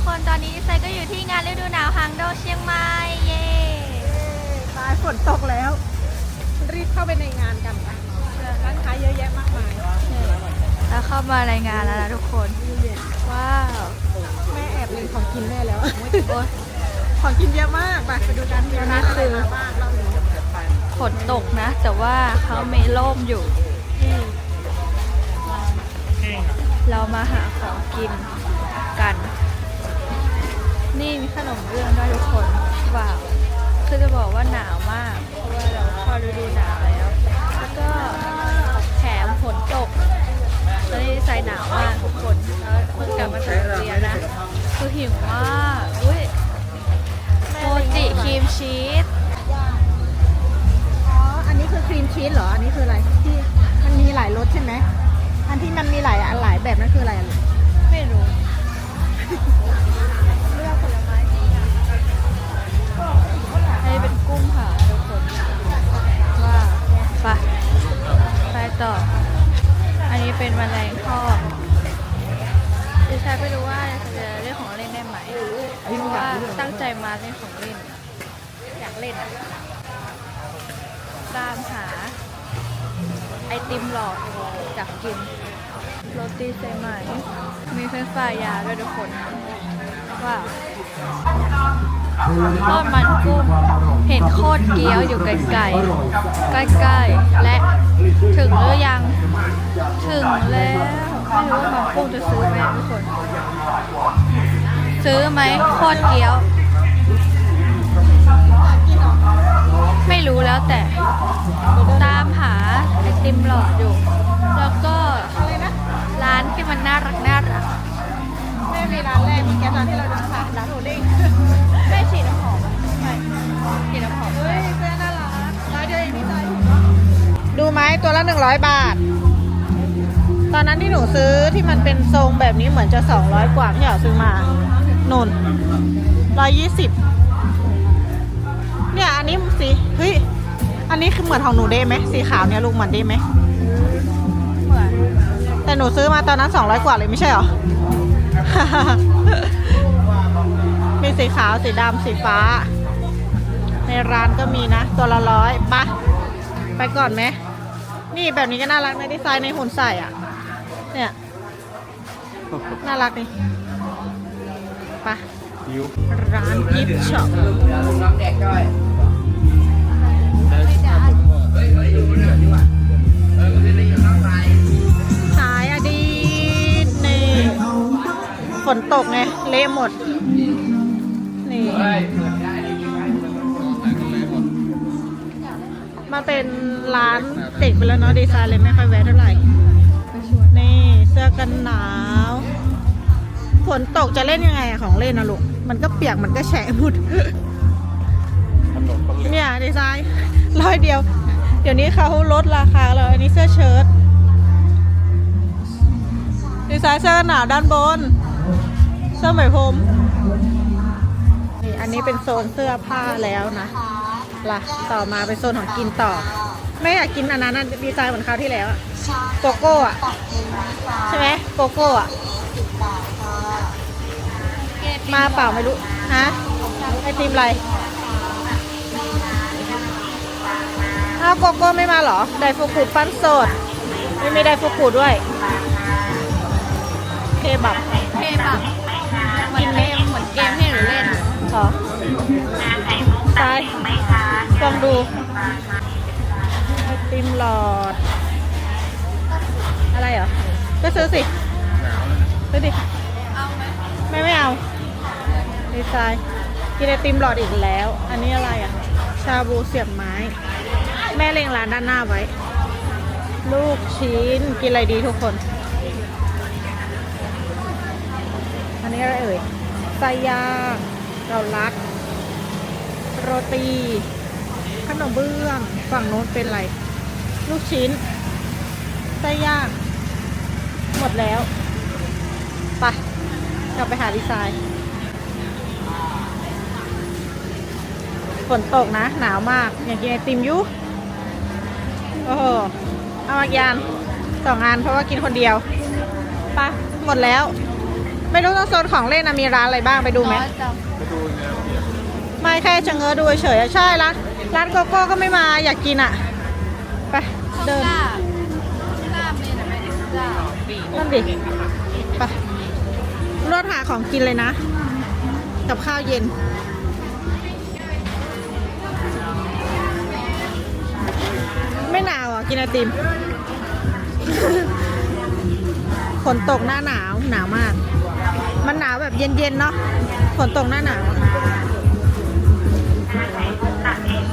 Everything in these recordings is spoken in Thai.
กคนตอนนี้ไซก็อยู่ที่งานฤดูหนาวหางดงเชียงใหม่เย้ตายฝนตกแล้ว รีบเข้าไปในงานกันค่ะร้านค้าเยอะแยะมากมายแล้วเข้ามารายงานแล้วนะทุกคน ว้าว แม่แอบเล็งของกินแม่แล้ว ของกินเยอะมาก ไปไปดูกันเดี๋ยวนะคือมากเราฝนตกนะ แต่ว่าเขามีร่มอยู่ เรามาหาของกินกัน นี่มีขนมเบื้องด้วยทุกคนว้าวคือจะบอกว่าหนาวมาก เพราะว่าเราเข้าฤดูหนาวแล้ว แล้วก็แถมฝนตกตอนนี้ใส่หนาวมากทุกคนแล้วเพิ่งกลับมาจากโรงเรียนนะคือหิวมากอุ้ยโมจิครีมชีสอ๋อ อันนี้คือครีมชีสเหรอ อันนี้คืออะไรที่มันมีหลายรสใช่ไหมอันที่มันมีหลายอันหลายแบบนั่นคืออะไรอะลูกไม่รู้ ไปไปต่อ อันนี้เป็นแมลงทอดดิฉันไม่รู้ว่าจะเล่นของเล่นได้ไหมเพราะว่าตั้งใจมาเล่นของเล่น อยากเล่นอะตามหา ไอติมหลอดจากกินโรตีใส่ไหมมีเฟรนช์ฟรายยาด้วยทุกคนว้าว ทอดมันกุ้งเห็นโคตรเกี๊ยวอยู่ไกลๆใกล้ๆและถึงหรือยัง ถึงแล้ว ไม่รู้ว่าน้องกุ้งจะซื้อไหมทุกคน ซื้อไหมโคตรเกี๊ยว ไม่รู้แล้วแต่ ตามหาไอติมหลอดอยู่ แล้วก็ร้านที่มันน่ารักน่ารักแม่มีร้านแรกเมื่อกี้ตอนที่เราเดินผ่านร้านโอเด้ง ฉีดน้ำหอมอะใช่ฉีดน้ำหอม เฮ้ยเสื้อน่ารักร้อยเดียวเองนี่ใจดูไหมตัวละหนึ่งร้อยบาท ตอนนั้นที่หนูซื้อที่มันเป็นทรงแบบนี้เหมือนจะสองร้อยกว่าที่เหรอซื้อมานุ่นร้อยยี่สิบเนี่ยอันนี้สีเฮ้ยอันนี้คือเหมือนของหนูเด้ไหมสีขาวเนี่ยลูกเหมือนเด้ไหมเหมือนแต่หนูซื้อมาตอนนั้นสองร้อยกว่าเลยไม่ใช่เหรอ มีสีขาวสีดำสีฟ้า ในร้านก็มีนะ ตัวละร้อยปะไปก่อนไหมนี่แบบนี้ก็น่ารักในดีไซน์ในหุ่นใส่อะ เนี่ยน่ารักนี่ปะร้านกิฟต์ช็อปขายอดีตนี่ฝนตกไงเละหมด มาเป็นร้านเด็กไปแล้วเนาะดีไซน์เลยไม่ค่อยแวะเท่าไหร่ นี่เสื้อกันหนาว ฝนตกจะเล่นยังไงอะของเล่นนะลูก มันก็เปียกมันก็แฉะพุดเนี่ยดีไซน์ร้อยเดียว เดี๋ยวนี้เขาลดราคาแล้วอันนี้เสื้อเชิ้ตดีไซน์เสื้อกันหนาวด้านบน เสื้อไหมพรม นี่อันนี้เป็นโซนเสื้อผ้าแล้วนะล่ะต่อมาเป็นโซนของกินต่อ ไม่อยากกินอันนั้นนะดีไซน์เหมือนคราวที่แล้วอะโกโก้อะใช่ไหมโกโก้อะมาเปล่าไม่รู้ฮะไอติมอะไรอ้าวโกโก้ไม่มาเหรอ ไดฟูกุปั้นสด ไม่มีไดฟูกุด้วยเคบับเทแบบ ตายลองดูไอติมหลอด อะไรเหรอ ก็ซื้อสิซื้อดิไมไม่ไม่เอา ดีไซน์กินไอติมหลอดอีกแล้ว อันนี้อะไรอะ ชาบูเสียบไม้ แม่เล็งร้านด้านหน้าไว้ ลูกชิ้น กินอะไรดีทุกคน อันนี้อะไรเอ่ยไส้ย่างเกาลัด โรตี ขนมเบื้อง ฝั่งโน้นเป็นอะไร ลูกชิ้นไส้ย่าง หมดแล้วไปกลับไปหาดีไซน์ ฝนตกนะ หนาวมาก อยากกินไอติมอยุโอ้โห เอามากยานสองอันเพราะว่ากินคนเดียวไปหมดแล้ว ไม่รู้ตรงโซนของเล่นนะมีร้านอะไรบ้างไปดูไหมน้อยจัง ไม่แค่ชะเง้อดูเฉยๆใช่ร้านร้านโกโก้ก็ไม่มาอยากกินอะ ไป เดินหน้าหน้าเมนอะไม่ได้หน้านั่นดิไปรถหาของกินเลยนะ กับข้าวเย็น ไม่หนาวอะ กินไอติมฝนตกหน้าหนาวหนาวมาก มันหนาวแบบเย็นๆเนาะฝนตกหน้าหนาว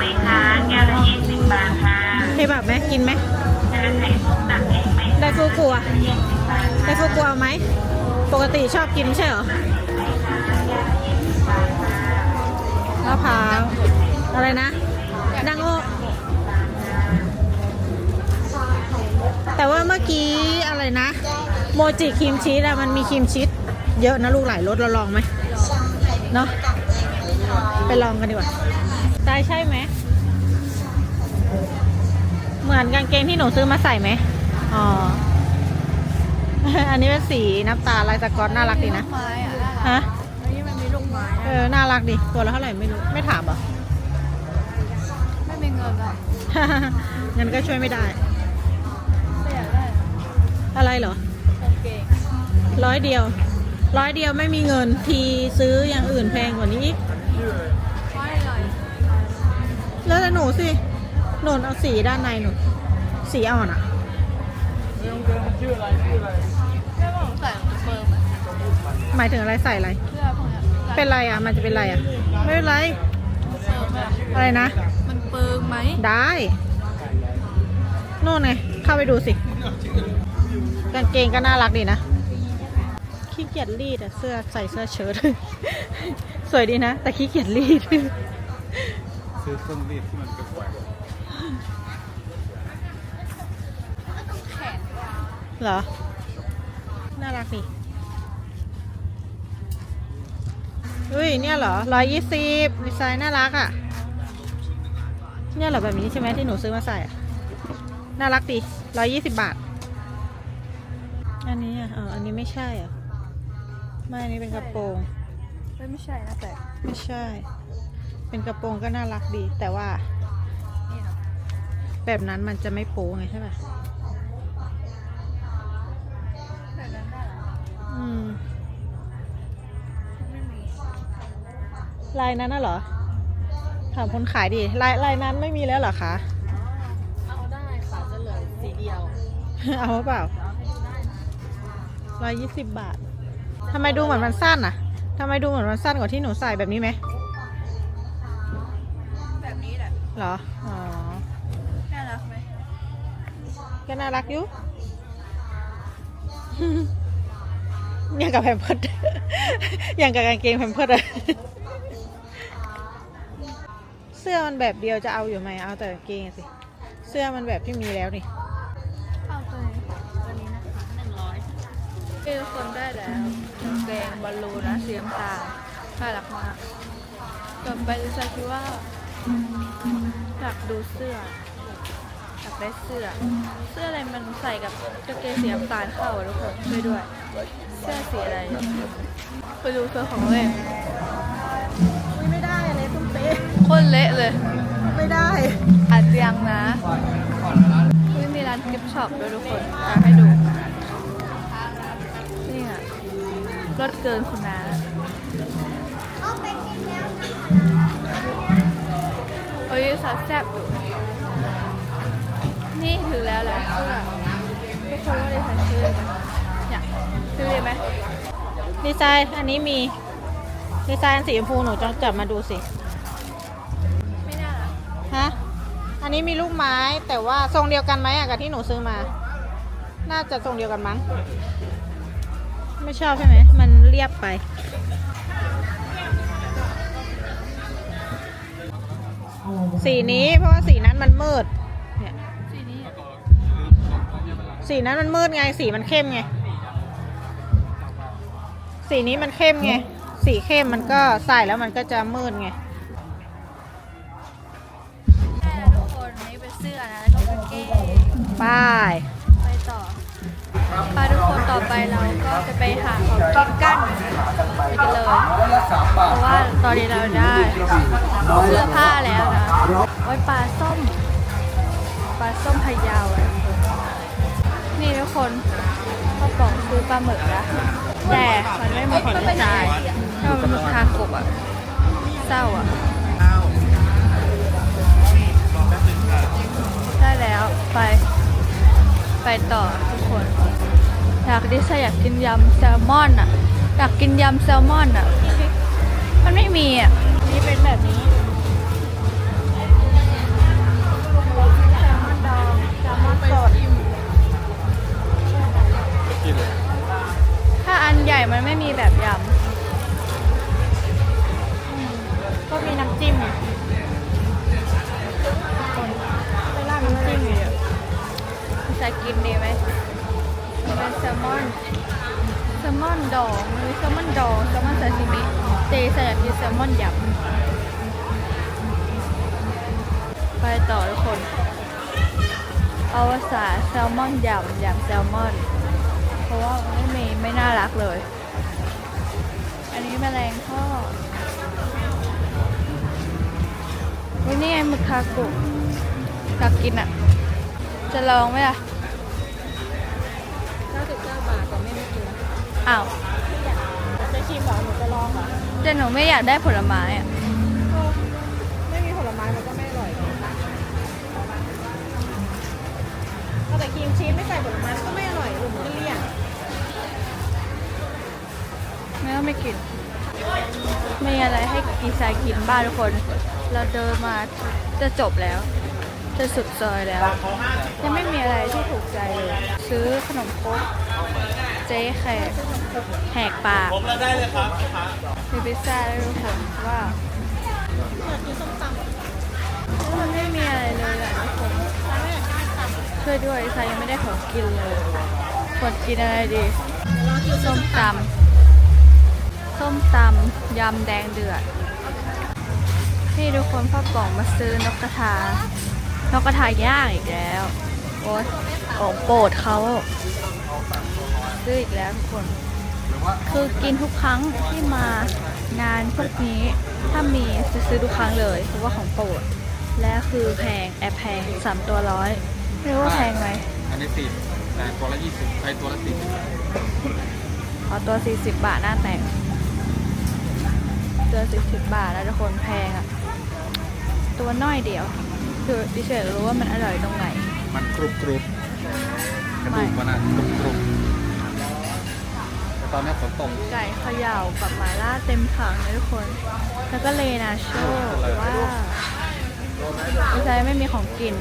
ตักเองไหมคะแก้วละยี่สิบบาทค่ะให้แบบไหมกินไหมจะใส่พวกตักเองไหมได้ฟูกัวได้ฟูกัวไหมปกติชอบกินไม่ใช่เหรอมะพร้าวอะไรนะดังโอแต่ว่าเมื่อกี้อะไรนะ โมจิครีมชีสอะมันมีครีมชีสเยอะนะลูกหลายรสเราลองไหมเนาะไปลองกันดีกว่าได้ใช่ไหม เหมือนกางเกงที่หนูซื้อมาใส่ไหมอ๋อ อันนี้เป็นสีน้ำตาลลายสก๊อตน่ารักดีนะ ไม้อะฮะอันนี้มันมีลูกไม้เออะอ น่ารักดี ตัวละเท่าไหร่ไม่รู้ ไม่ถามเหรอ ไม่มีเงินอะงั้นก็ช่วยไม่ได้ แต่อยากได้อะไรเหรอ กางเกงร้อยเดียว ร้อยเดียวไม่มีเงินทีซื้ออย่างอื่นแพงกว่านี้อีก ไม่เลยแล้วแต่หนูสิ หนูเอาสีด้านในหนูสีอ่อนอะแม่บอกใส่มันเปิร์มอะหมายถึงอะไรใส่อะไร เสื้อพวกเนี้ยเป็นไรอะมันจะเป็นไรอะไม่เป็นไรมันเปิร์มอะอะไรนะ มันเปิร์มไหมได้โน่นไง เข้าไปดูสิ กางเกงก็น่ารักดีนะ ขี้เกียจรีดอะเสื้อใส่เสื้อเชิ้ต สวยดีนะ แต่ขี้เกียจรีด ซื้อเครื่องรีดที่มันเป็นแหวนแขน เหรอ น่ารักดิอุ้ย เนี่ยเหรอร้อยยี่สิบดีไซน์น่ารักอะ่ะ เนี่ยเหรอแบบนี้ใช่ไหมที่หนูซื้อมาใส่อะน่ารักดีร้อยยี่สิบบาท อันนี้อะอ๋ออันนี้ไม่ใช่อะ ไม่อันนี้เป็นกระโปรงไม่ไม่ใช่นะแต่ ไม่ใช่ เป็นกระโปรงก็น่ารักดีแต่ว่านี่เนาะ แบบนั้นมันจะไม่โป๊ไงใช่ป่ะแบบนั้นได้เหรออืมไม่มีลายนั้นน่ะเหรอ ถามคนขายดิลายลายนั้นไม่มีแล้วเหรอคะ เอาได้ค่ะจะเหลือสีเดียวเอาเปล่าร้อยยี่สิบบาททำไมดูเหมือนมันสั้นอะทำไมดูเหมือนมันสั้นกว่าที่หนูใส่แบบนี้ไหมแบบนี้แหละเหรอ อ๋อน่ารักไหม ก็น่ารักอยู่อย่างกับแพมเพิร์ดอย่างกับกางเกงแพมเพิร์ดอะเสื้อมันแบบเดียวจะเอาอยู่ไหมเอาแต่กางเกงสิ เสื้อมันแบบที่มีแล้วนี่ เอาตัวนี้ตัวนี้นะคะหนึ่งร้อยเป็นคนได้แล้วกางเกงบอลลูนนะสีน้ำตาลน่ารักมากต่อไปดิฉันคิดว่าอยากดูเสื้อ อยากได้เสื้อ เสื้ออะไรมันใส่กับกางเกงสีน้ำตาลเข้าอะทุกคนช่วยด้วย เสื้อสีอะไร ไปดูเสื้อของเล่นไม่ได้อะไรตุ้มเป๊ะโคนเละเลยไม่ได้อาจจะยังนะไม่มีร้านกิฟต์ช็อปด้วยทุกคนจะให้ดู นี่ค่ะรถเกินคุณนาโอ้ยสาวแซ่บอยู่ นี่ถึงแล้วแหละเสื้อทุกคนว่าดิฉันซื้อไหมอยากซื้อเลยไหมดีไซน์อันนี้มีดีไซน์อันสีชมพูหนูจองจับมาดูสิไม่น่ารักฮะอันนี้มีลูกไม้แต่ว่าทรงเดียวกันไหมอะกับที่หนูซื้อมา น่าจะทรงเดียวกันมั้งไม่ชอบใช่ไหมมันเรียบไปสีนี้เพราะว่าสีนั้นมันมืด สีนั้นมันมืดไง สีมันเข้มไง สีนี้มันเข้มไง สีเข้มมันก็ใส่แล้วมันก็จะมืดไงแม่ทุกคนนี่เป็นเสื้อนะแล้วก็กางเกงป้ายไปต่อไปทุกคนต่อไปเราก็จะไปหาของกินกันไปกันเลย เพราะว่าตอนนี้เราได้เสื้อผ้าแล้วนะโอ้ปลาส้ม ปลาส้มพะเยาอะ นี่ทุกคนข้าวกล่องซื้อปลาหมึกนะแต่มันไม่มีคนจ่ายถ้ามันเป็นหมึกทาโกบอะเศร้าอะได้แล้วไป ไปต่อทุกคน อยากดิฉันอยากกินยำแซลมอนอะ อยากกินยำแซลมอนอะ มันไม่มีอะ นี่เป็นแบบนี้ เจใส่อยากกินแซลมอนยำไปต่อทุกคนเอาภาษาแซลมอนยำยำแซลมอน เพราะว่ามันไม่มีไม่น่ารักเลย อันนี้แมลงทอดวินี่ไงหมึกทาโกุอยากกินอะ จะลองไหมล่ะ99บาทแต่ไม่ได้กินอ้าวจะชิมเหรอหนู จะลองเหรอแต่หนูไม่อยากได้ผลไม้อะไม่มีผลไม้มันก็ไม่อร่อยเอาแต่ครีมชีสไม่ใส่ผลไม้มันก็ไม่อร่อยหนูก็เลี่ยนไม่ต้องไม่กินมีอะไรให้กีซายกินบ้างทุกคน เราเดินมาจะจบแล้ว จะสุดซอยแล้ว ยังไม่มีอะไรที่ถูกใจเลย ซื้อขนมครก เจ๊แขกแหกปากผมแล้วได้เลยครับมีพิซซ่าด้วยทุกคนว่าอยากกินส้มตำมันไม่มีอะไรเลยอะทุกคนช่วยด้วยซายยังไม่ได้ของกินเลยควรกินอะไรดีรอคิวส้มตำส้มตำยำแดงเดือดนี่ทุกคนพ่อป๋องมาซื้อนกกระทานกกระทาย่างอีกแล้ว โอ๊ยของโปรดเขา ซื้ออีกแล้วทุกคน คือกินทุกครั้งที่มางานพวกนี้ ถ้ามีจะซื้อทุกครั้งเลย เพราะว่าของโปรด และคือแพงแอบแพงสามตัวร้อยไม่รู้ว่าแพงไหมอันนี้สิบแต่ตัวละยี่สิบไอตัวละสิบเอาตัว40บาทหน้าแตกตัว40บาทแล้วทุกคนแพงอะตัวน้อยเดียว คือดิฉันรู้ว่ามันอร่อยตรงไหน มันกรุบกรุบกระไม่ดูกมันอะกรุบกรุบแต่ตอนนี้ฝนตกไก่เขย่ากับหมาล่าเต็มถังเลยทุกคน แล้วก็เลนาโชว่าดิฉันไม่มีของกิน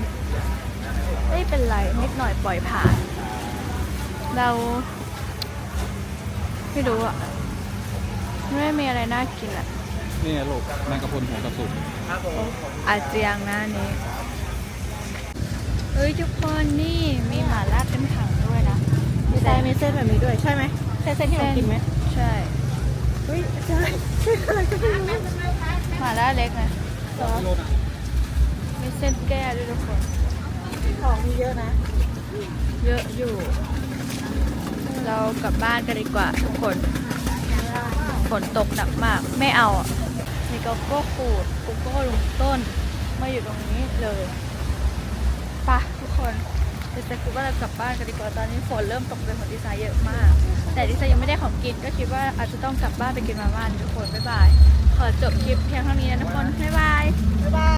ไม่เป็นไรนิดหน่อยปล่อยผ่าน เราไม่รู้อะไม่มีอะไรน่ากินอะนี่ไงลูกแมงกะพรุนหัวกระสุนอาเจียงหน้านี้เฮ้ยทุกคนนี่มีหมาล่าเต็มถังด้วยนะมีไส้มีเส้นแบบนี้ด้วยใช่ไหมใช่เส้นที่เรากินไหมใช่เฮ้ยใช่เส้นอะไรก็ไม่รู้หมาล่าเล็กนะซอสมีเส้นแก้ด้วยทุกคนของมีเยอะนะ เยอะอยู่ เรากลับบ้านกันดีกว่าทุกคนฝนตกหนักมากไม่เอามีโกโก้ขูดโกโก้ลุงต้น มาอยู่ตรงนี้เลยไปะทุกคนดิฉันคิดว่าเรากลับบ้านกันดีกว่าตอนนี้ฝนเริ่มตกเป็นของดีไซน์เยอะมาก แต่ดิฉันยังไม่ได้ของกินก็คิดว่าอาจจะต้องกลับบ้านไปกินมาม่าทุกคนบ๊ายบาย ขอจบคลิปเพียงเท่านี้นะทุกคนบ๊ายบาย บ๊ายบาย